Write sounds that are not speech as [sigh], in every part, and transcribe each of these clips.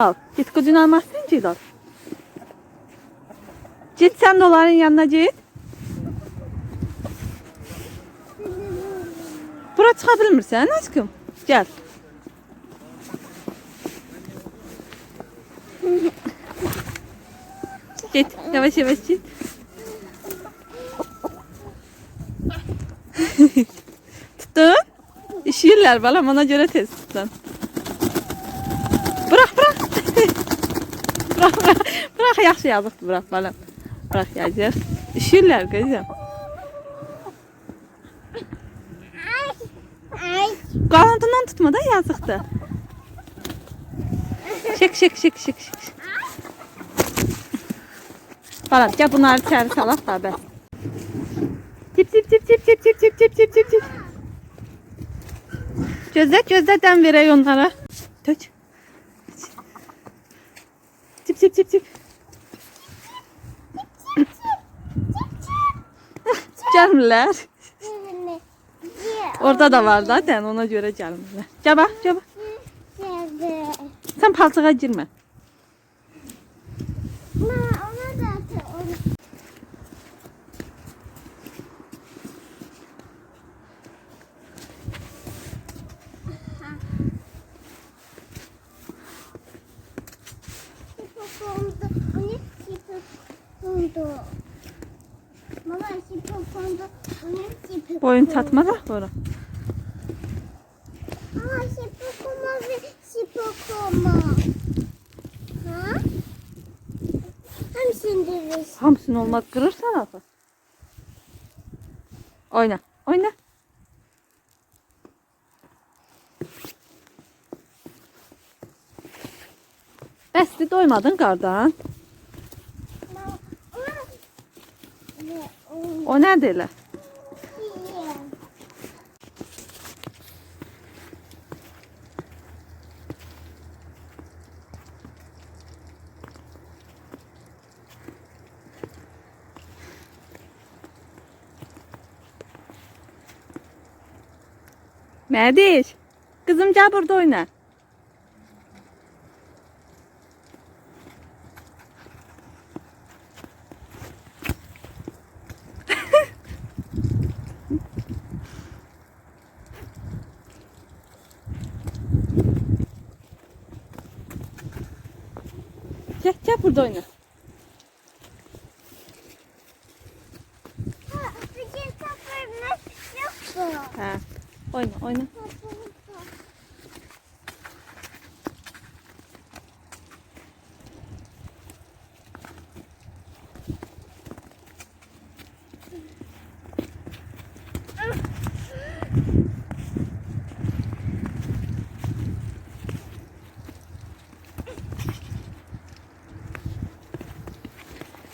Al. Git kucuna almazsın ki al. Git sen doların yanına git. Bura çıxa bilmirsən aşkım? Gel. Git. Yavaş yavaş git. [laughs] Tuttun? İşiyirler balam ona göre tez tutun. Bırak bırak. Bırak yaxşı yazıqdır bırak balam. Bırak yazıq. İşiyirlər qızım. Ay. Qalantıdan tutma da yazıqdır. Şık şık şık şık şık. Balam gel bunları içeri salaq da bəs. Tip tip tip tip tip tip tip tip tip tip tip. Gözlə gözlə dəm verək onlara. Tök. Çıp çıp çıp çıp. Orada da var zaten ona göre gelmirler. Gel bak, gel bak. Sen paltığa girme. Bu oyun tatma da Bora. Hamsin deriz. Hamsin olmaz kırırsan atar. Oyna. Oyna. Besti doymadın kardan. O ne deli? Merdiş. Kızım gel burada oyna. Gel gel burada oyna. Ha, oyna oyna.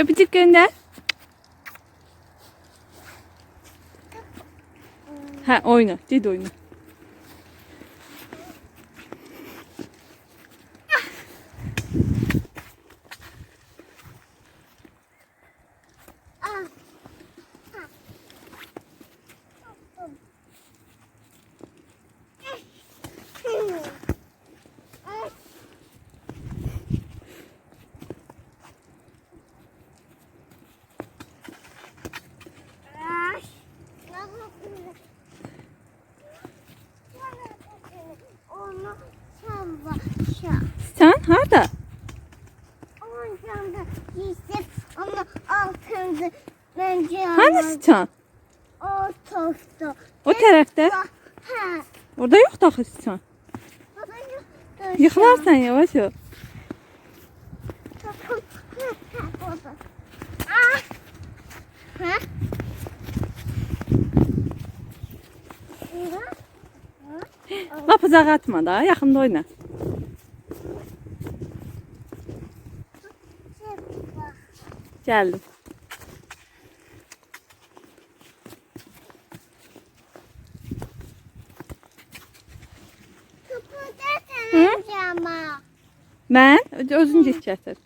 Öpücük gönder. Ha oyna. Ciddi oyna. Orçan? Ortada. O tərəfdə? Hə. Orada yox da xristian. Yıxılarsan yavaş ol. Lap uzaq atma da, yaxında oyna. Gəldim. özünce içersen.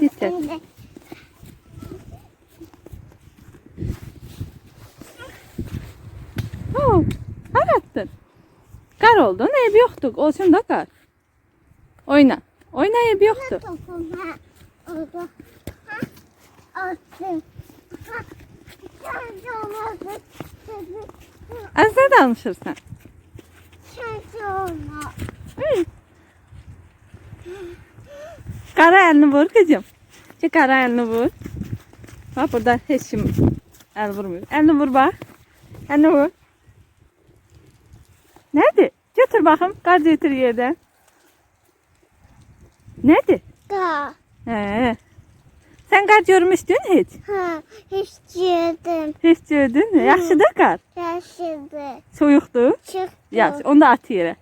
İster. Oh, kar attın. Kar oldun, ev yoktuk. Olsun da kar. Oyna. Oyna ev yoktu. Az da danışırsan. Çok olmaz. Kara elini vur kızım. Çek kara elini vur. Bak burada hiç kim el vurmuyor. Elini vur bak. Elini vur. Nerede? Götür bakayım. Kar götür yerden. Nerede? Ga. He. Sen kar görmüştün hiç. Ha. Hiç yedim. Hiç gördün mü? Yaxşıdır kar. Yaşadı. Soyuqdur. Çıktı. Yaxşı, onu da at yerə.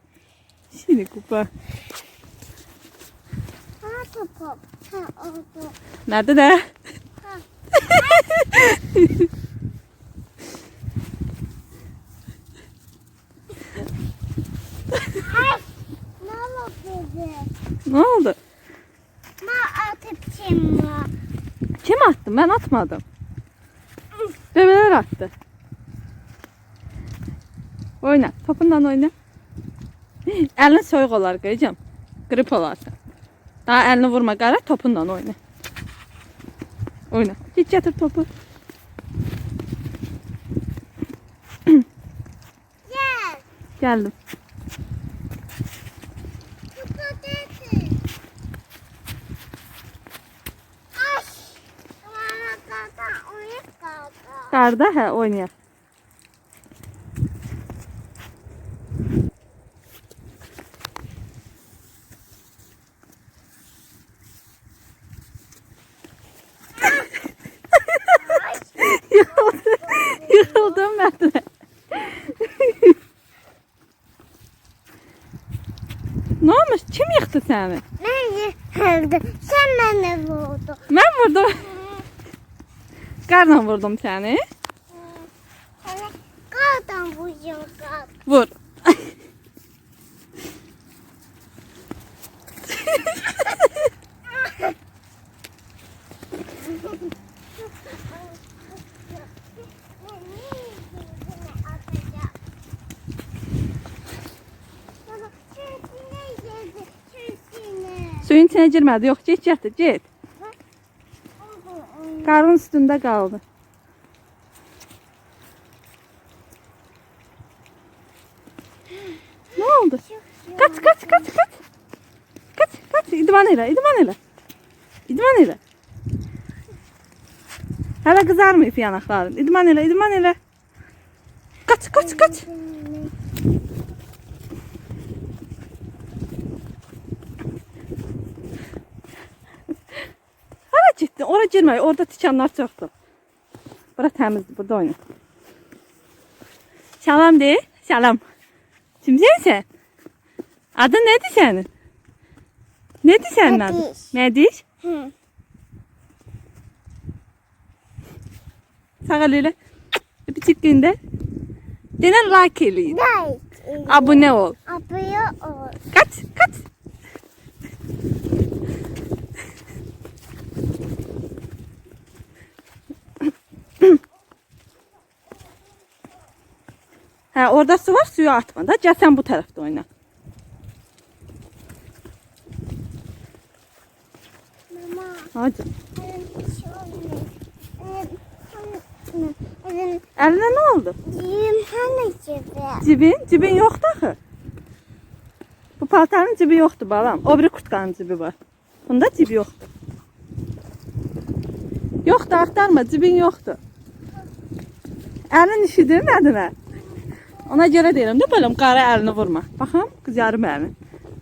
Şimdi kupa. Topum. Ha oldu. Nerede de? Ay. [laughs] Ne oldu? ne oldu? Ma atıp şimdi. Kim attı? Ben atmadım. Bebeler attı. Oyna. Topundan oyna. [gasps] Elin soyuq olar qıycım. Qrip olarsan. Daha elini vurma qara topundan oyna. Oyna. Git getir topu. Gel. Geldim. Patates. Ay. Bana kaka oyun kaka. Qarda hə oynayaq. Yıkıldı. Yıkıldım ben de. ne olmuş? Kim yıktı seni? Ben yıkıldım. Sen beni vurdun. Ben vurdum. Karla vurdum seni. Kardan kaka. Vur. [laughs] Suyun içine girmedi. Yok git getir git. Karın üstünde kaldı. Ne oldu? Kaç kaç kaç kaç. Kaç kaç. İdman ile idman ile. İdman ile. Hala kızarmıyor yanakların. İdman ile idman ile. Kaç kaç kaç. Gittin? Ora girme. Orada tikanlar çoxdur. Bura təmizdir. Burada oyna. Salam de. Salam. Kimsən sən? Adın nədir sənin? Nədir sənin adın? Mədiş. Hı. Sağ ol elə. Öpücük göndər. Denən like eləyin. Dayı. Abunə ol. Abone ol. Kaç, kaç. Ha orada su var suyu atma da. Gel sen bu tarafta oyna. Mama. Hadi. Eline ne oldu? hani gibi. Cibin, cibin yoktu axı. Bu paltarın cibi yoktu balam. O biri kurtkanın cibi var. Bunda cibi yoktu. Yoktu aktarma cibin yoktu. Elin işidir nədinə? Ona görə deyirəm də bölüm qara əlini vurma. Baxın, qızarım əlin.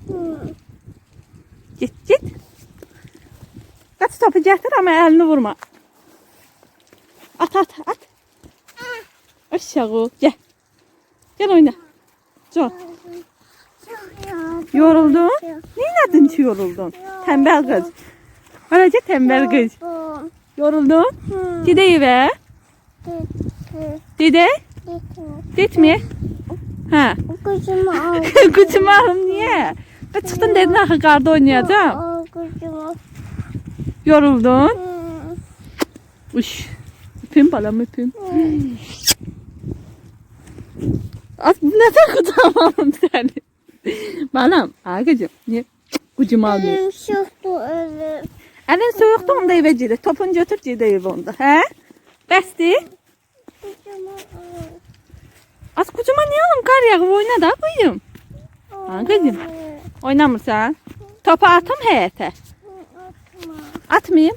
Hı. Git, git. Qaç topu gətir amma əlini vurma. At, at, at. Aşağı, gəl. Gəl oyna. Yorgun. Yoruldun? Neylədin ki yoruldun? Kız. Böylece tembel kız. Yorgun. Yoruldun? Hı. Gide eve. Gitme. Ha. Kuzumu al. Gücümü alım niye? Ben çıktın dedin axı qarda oynayacağım. Al kuzumu. Yoruldun. Uş. Öpüm balam öpüm. Az neden kucağıma seni? Balam. Ağacım. Niye? Qucuma almayıb. Elim şoktu elim. Əlin soyuqdur onda evə gidir. Topunu götür evə onda. Hə? Bəsdir? Kucuma al. Qar yağıb oyna da qoyum. Ha, kızım. Oynamırsan? Topu atım həyətə. Atma. Atmayım.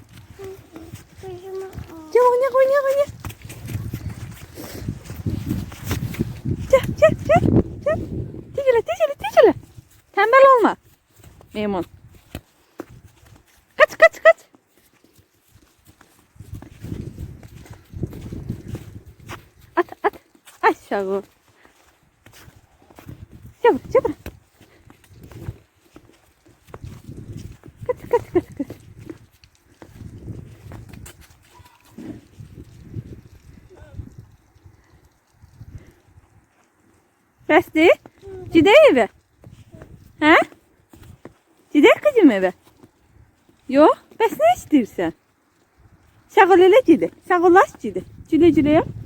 Kucuma al. Gel oyna oyna oyna. Gel gel gel. Gel. Ticile ticile ticile. Tembel olma. Meymun. Kaç kaç kaç. At at. Aşağı. Çabuk çabuk. Kaç kaç kaç kaç. Hə? Gedək qızım evə. Yox, bəs nə istəyirsən? Sağ ol elə gedək. Sağ olaş gedək. Gülə gülə yap.